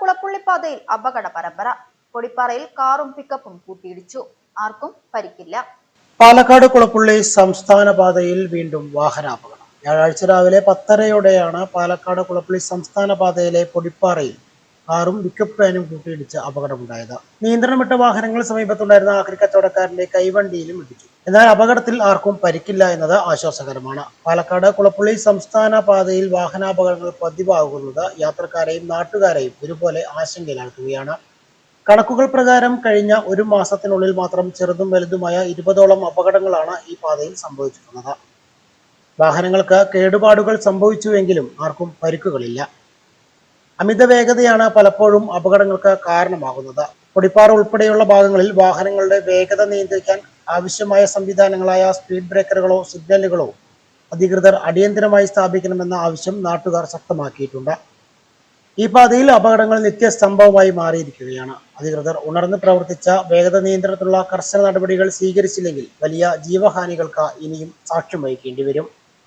കുളപ്പുള്ളി പാതയിൽ അപകട പരമ്പര. പൊടിപ്പാറയിൽ കാറും പിക്കപ്പും കൂട്ടിയിടിച്ചു. ആർക്കും പരിക്കില്ല. പാലക്കാട് കുളപ്പുള്ളി സംസ്ഥാന പാതയിൽ വീണ്ടും വാഹനാപകടം. വ്യാഴാഴ്ച രാവിലെ പത്തരയോടെയാണ് പാലക്കാട് കുളപ്പുള്ളി സംസ്ഥാന പാതയിലെ പൊടിപ്പാറയിൽ കാറും പിക്കപ്പ് വാനും കൂട്ടിയിടിച്ച് അപകടമുണ്ടായത്. നിയന്ത്രണം വിട്ട വാഹനങ്ങൾ സമീപത്തുണ്ടായിരുന്ന ആക്രി കച്ചവടക്കാരന്റെ കൈവണ്ടിയിലും ഇടിച്ചു. എന്നാൽ അപകടത്തിൽ ആർക്കും പരിക്കില്ല എന്നത് ആശ്വാസകരമാണ്. പാലക്കാട് കുളപ്പുള്ളി സംസ്ഥാന പാതയിൽ വാഹനാപകടങ്ങൾ പതിവാകുന്നത് യാത്രക്കാരെയും നാട്ടുകാരെയും ഒരുപോലെ ആശങ്കയിലാക്കുകയാണ് കണക്കുകൾ പ്രകാരം കഴിഞ്ഞ ഒരു മാസത്തിനുള്ളിൽ മാത്രം ചെറുതും വലുതുമായ ഇരുപതോളം അപകടങ്ങളാണ് ഈ പാതയിൽ സംഭവിച്ചിട്ടുള്ളത്. വാഹനങ്ങൾക്ക് കേടുപാടുകൾ സംഭവിച്ചുവെങ്കിലും ആർക്കും പരിക്കുകളില്ല. അമിത വേഗതയാണ് പലപ്പോഴും അപകടങ്ങൾക്ക് കാരണമാകുന്നത്. പൊടിപ്പാറ ഉൾപ്പെടെയുള്ള ഭാഗങ്ങളിൽ വാഹനങ്ങളുടെ വേഗത നിയന്ത്രിക്കാൻ ആവശ്യമായ സംവിധാനങ്ങളായ സ്പീഡ് ബ്രേക്കറുകളോ സിഗ്നലുകളോ അധികൃതർ അടിയന്തരമായി സ്ഥാപിക്കണമെന്ന ആവശ്യം നാട്ടുകാർ ശക്തമാക്കിയിട്ടുണ്ട്. ഈ പാതയിൽ അപകടങ്ങൾ നിത്യസംഭവമായി മാറിയിരിക്കുകയാണ്. അധികൃതർ ഉണർന്ന് പ്രവർത്തിച്ച വേഗത നിയന്ത്രണത്തിലുള്ള കർശന നടപടികൾ സ്വീകരിച്ചില്ലെങ്കിൽ വലിയ ജീവഹാനികൾക്ക് ഇനിയും സാക്ഷ്യം വഹിക്കേണ്ടി വരും.